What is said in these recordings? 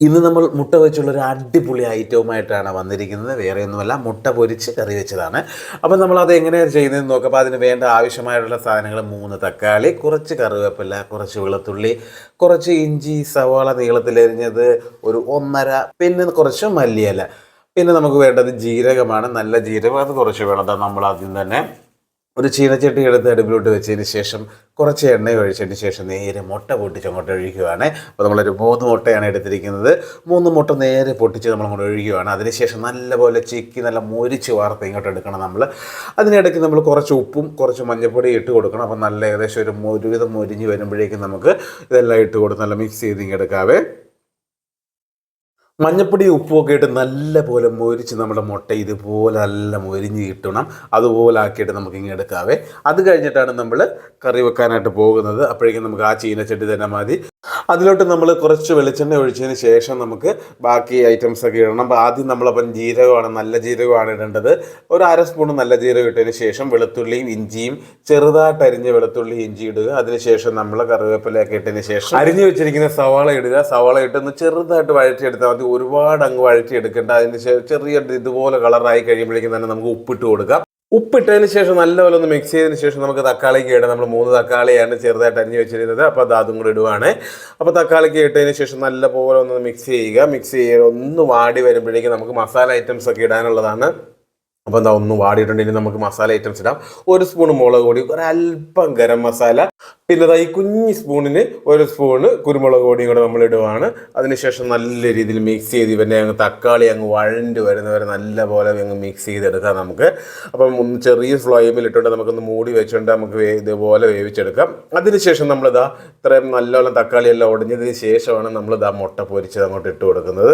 ഇന്ന് നമ്മൾ മുട്ട വെച്ചുള്ള ഒരു അടിപൊളി ഐറ്റവുമായിട്ടാണ് വന്നിരിക്കുന്നത്. വേറെ ഒന്നുമല്ല മുട്ട പൊരിച്ച് കറി വെച്ചതാണ്. അപ്പം നമ്മൾ അത് എങ്ങനെയാണ് ചെയ്യുന്നതെന്ന് നോക്കാം. അപ്പോൾ അതിന് വേണ്ട ആവശ്യമായിട്ടുള്ള സാധനങ്ങൾ മൂന്ന് തക്കാളി കുറച്ച് കറിവേപ്പില കുറച്ച് വെളുത്തുള്ളി കുറച്ച് ഇഞ്ചി സവാള നീളത്തിലെരിഞ്ഞത് ഒരു ഒന്നര പിന്നെ കുറച്ച് മല്ലിയില. പിന്നെ നമുക്ക് വേണ്ടത് ജീരകമാണ്. നല്ല ജീരകം അത് കുറച്ച് വേണം. നമ്മൾ ആദ്യം തന്നെ ഒരു ചീനച്ചട്ടി എടുത്ത് അടുപ്പിലോട്ട് വെച്ചതിന് ശേഷം കുറച്ച് എണ്ണ ഒഴിച്ചതിന് ശേഷം നേരെ മുട്ട പൊട്ടിച്ച് അങ്ങോട്ട് ഒഴിക്കുകയാണ്. അപ്പോൾ നമ്മളൊരു മൂന്ന് മുട്ടയാണ് എടുത്തിരിക്കുന്നത്. മൂന്ന് മുട്ട നേരെ പൊട്ടിച്ച് നമ്മൾ അങ്ങോട്ട് ഒഴിക്കുകയാണ്. അതിനുശേഷം നല്ലപോലെ ചിക്കി നല്ല മൊരിച്ച് വാർത്ത് ഇങ്ങോട്ട് എടുക്കണം നമ്മൾ. അതിനിടയ്ക്ക് നമ്മൾ കുറച്ച് ഉപ്പും കുറച്ച് മഞ്ഞൾപ്പൊടി ഇട്ട് കൊടുക്കണം. അപ്പോൾ നല്ല ഏകദേശം ഒരു ഒരുവിധം മൊരിഞ്ഞ് വരുമ്പോഴേക്കും നമുക്ക് ഇതെല്ലാം ഇട്ട് കൊടുത്ത് നല്ല മിക്സ് ചെയ്ത് ഇങ്ങ് എടുക്കാവേ. മഞ്ഞപ്പൊടി ഉപ്പും ഒക്കെ ഇട്ട് നല്ല പോലെ മൊരിച്ച് നമ്മുടെ മുട്ട ഇതുപോലെ നല്ല മൊരിഞ്ഞ് കിട്ടണം. അതുപോലെ ആക്കിയിട്ട് നമുക്ക് ഇങ്ങനെ എടുക്കാവേ. അത് കഴിഞ്ഞിട്ടാണ് നമ്മൾ കറി വെക്കാനായിട്ട് പോകുന്നത്. അപ്പോഴേക്കും നമുക്ക് ആ ചീനച്ചട്ടി തന്നെ മതി. അതിലോട്ട് നമ്മൾ കുറച്ച് വെളിച്ചെണ്ണ ഒഴിച്ചതിന് ശേഷം നമുക്ക് ബാക്കി ഐറ്റംസ് ഒക്കെ ഇടണം. അപ്പോൾ ആദ്യം നമ്മളപ്പം ജീരകമാണ് നല്ല ജീരകമാണ് ഇടേണ്ടത്. ഒരു അര സ്പൂൺ നല്ല ജീരകം ഇട്ടതിന് ശേഷം വെളുത്തുള്ളിയും ഇഞ്ചിയും ചെറുതായിട്ട് അരിഞ്ഞ വെളുത്തുള്ളി ഇഞ്ചി ഇടുക. അതിനുശേഷം നമ്മൾ കറിവേപ്പിലയൊക്കെ ഇട്ടതിന് ശേഷം അരിഞ്ഞു വെച്ചിരിക്കുന്ന സവാള ഇടുക. സവാള ഇട്ടൊന്ന് ചെറുതായിട്ട് വഴറ്റിയെടുത്താൽ മതി. ഒരുപാട് അങ്ങ് വഴറ്റിയെടുക്കേണ്ട. അതിന് ശേഷം ചെറിയ ഇതുപോലെ കളറായി കഴിയുമ്പോഴേക്കും തന്നെ നമുക്ക് ഉപ്പിട്ട് കൊടുക്കാം. ഉപ്പിട്ടതിന് ശേഷം നല്ലപോലെ ഒന്ന് മിക്സ് ചെയ്തതിന് ശേഷം നമുക്ക് തക്കാളിക്ക് ഇടാം നമ്മൾ മൂന്ന് തക്കാളിയാണ് ചെറുതായിട്ട് അരിഞ്ഞ് വെച്ചിരുന്നത്. അപ്പോൾ അത് അതും കൂടി ഇടുവാണ്. അപ്പോൾ തക്കാളിക്ക് ഇട്ടതിന് ശേഷം നല്ലപോലെ ഒന്ന് മിക്സ് ചെയ്യുക. മിക്സ് ചെയ്യുക ഒന്ന് വാടി വരുമ്പോഴേക്കും നമുക്ക് മസാല ഐറ്റംസ് ഒക്കെ ഇടാനുള്ളതാണ്. അപ്പോൾ എന്താ ഒന്ന് വാടിയിട്ടുണ്ടെങ്കിൽ നമുക്ക് മസാല ഐറ്റംസ് ഇടാം. ഒരു സ്പൂൺ മുളക് പൊടി ഒരല്പം ഗരം മസാല പിന്നെ ദാ ഈ കുഞ്ഞി സ്പൂണിന് ഒരു സ്പൂണ് കുരുമുളക് പൊടിയും കൂടെ നമ്മൾ ഇടുവാണ്. അതിനുശേഷം നല്ല രീതിയിൽ മിക്സ് ചെയ്ത് ഇവന്റെ അങ്ങ് തക്കാളി അങ്ങ് വഴണ്ട് വരുന്നവരെ നല്ല പോലെ അങ്ങ് മിക്സ് ചെയ്തെടുക്കാം നമുക്ക്. അപ്പം ഒന്ന് ചെറിയ ഫ്ലോയിമിൽ ഇട്ടുകൊണ്ട് നമുക്കൊന്ന് മൂടി വെച്ചുകൊണ്ട് നമുക്ക് ഇതുപോലെ വേവിച്ചെടുക്കാം. അതിനുശേഷം നമ്മളിതാ ഇത്രയും നല്ലോണം തക്കാളി എല്ലാം ഉടഞ്ഞതിന് ശേഷമാണ് നമ്മളിതാ മുട്ട പൊരിച്ചത് അങ്ങോട്ട് ഇട്ട് കൊടുക്കുന്നത്.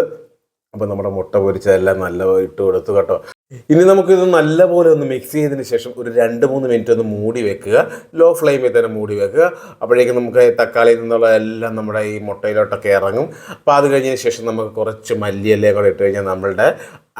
അപ്പോൾ നമ്മുടെ മുട്ട പൊരിച്ചതെല്ലാം നല്ല ഇട്ട് കൊടുത്തു കേട്ടോ. ഇനി നമുക്കിത് നല്ലപോലെ ഒന്ന് മിക്സ് ചെയ്തതിന് ശേഷം ഒരു രണ്ട് മൂന്ന് മിനിറ്റ് ഒന്ന് മൂടി വെക്കുക. ലോ ഫ്ലെയിമിൽ തന്നെ മൂടി വെക്കുക. അപ്പോഴേക്കും നമുക്ക് തക്കാളിയിൽ നിന്നുള്ള എല്ലാം നമ്മുടെ ഈ മുട്ടയിലോട്ടൊക്കെ ഇറങ്ങും. അപ്പോൾ അത് കഴിഞ്ഞതിന് ശേഷം നമുക്ക് കുറച്ച് മല്ലിയല്ലേ കൂടെ ഇട്ട് കഴിഞ്ഞാൽ നമ്മളുടെ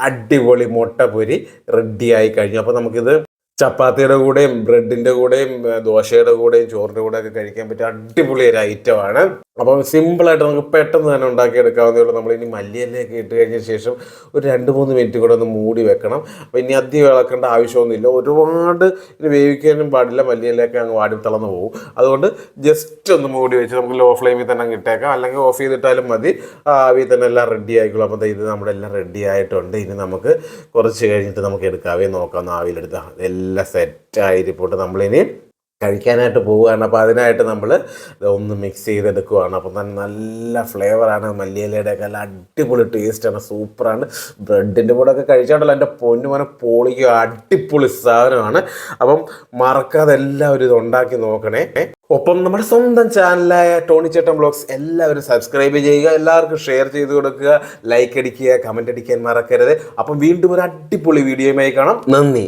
അടിപൊളി മുട്ട പൊരി റെഡിയായി കഴിഞ്ഞു. അപ്പോൾ നമുക്കിത് ചപ്പാത്തിയുടെ കൂടെയും ബ്രെഡിന്റെ കൂടെയും ദോശയുടെ കൂടെയും ചോറിന്റെ കൂടെയൊക്കെ കഴിക്കാൻ പറ്റിയ അടിപൊളി ഒരു ഐറ്റമാണ് അപ്പം സിമ്പിളായിട്ട് നമുക്ക് പെട്ടെന്ന് തന്നെ ഉണ്ടാക്കിയെടുക്കാവുന്നേ ഉള്ളൂ. നമ്മൾ ഇനി മല്ലിയിലൊക്കെ ഇട്ട് കഴിഞ്ഞ ശേഷം ഒരു രണ്ട് മൂന്ന് മിനിറ്റ് കൂടെ ഒന്ന് മൂടി വെക്കണം. അപ്പോൾ ഇനി അധികം ഇളക്കേണ്ട ആവശ്യമൊന്നുമില്ല. ഒരുപാട് ഇനി വേവിക്കാനും പാടില്ല. മല്ലിയിലൊക്കെ അങ്ങ് വാടി തളർന്നു പോകും. അതുകൊണ്ട് ജസ്റ്റ് ഒന്ന് മൂടി വെച്ച് നമുക്ക് ലോ ഫ്ലെയിമിൽ തന്നെ അങ്ങ് ഇട്ടേക്കാം. അല്ലെങ്കിൽ ഓഫ് ചെയ്തിട്ടാലും മതി. ആവിയിൽ ആവി തന്നെ എല്ലാം റെഡി ആയിക്കോളും. അപ്പോൾ ദേ ഇത് നമ്മുടെ എല്ലാം റെഡി ആയിട്ടുണ്ട്. ഇനി നമുക്ക് കുറച്ച് കഴിഞ്ഞിട്ട് നമുക്ക് എടുക്കാവേ നോക്കാം. ആവിയിലെടുത്താൽ എല്ലാം സെറ്റ് സെറ്റായിരിപ്പോട്ട് നമ്മളിനി കഴിക്കാനായിട്ട് പോവുകയാണ്. അപ്പോൾ അതിനായിട്ട് നമ്മൾ ഒന്ന് മിക്സ് ചെയ്തെടുക്കുകയാണ് അപ്പം തന്നെ നല്ല ഫ്ലേവറാണ് മല്ലിയിലയുടെ ഒക്കെ നല്ല അടിപൊളി ടേസ്റ്റാണ് സൂപ്പറാണ്. ബ്രെഡിന്റെ കൂടെ ഒക്കെ കഴിച്ചാണ്ടല്ലോ എന്റെ പൊന്നുമനെ പൊളിക്കുക. അടിപൊളി സാധനമാണ്. അപ്പം മറക്കാതെ എല്ലാവരും ഇത് ഉണ്ടാക്കി നോക്കണേ. ഒപ്പം നമ്മുടെ സ്വന്തം ചാനലായ ടോണി ചേട്ടൻ ബ്ലോഗ്സ് എല്ലാവരും സബ്സ്ക്രൈബ് ചെയ്യുക. എല്ലാവർക്കും ഷെയർ ചെയ്ത് കൊടുക്കുക. ലൈക്ക് അടിക്കുക കമന്റ് അടിക്കാൻ മറക്കരുത്. അപ്പം വീണ്ടും ഒരു അടിപൊളി വീഡിയോയുമായി കാണാം. നന്ദി.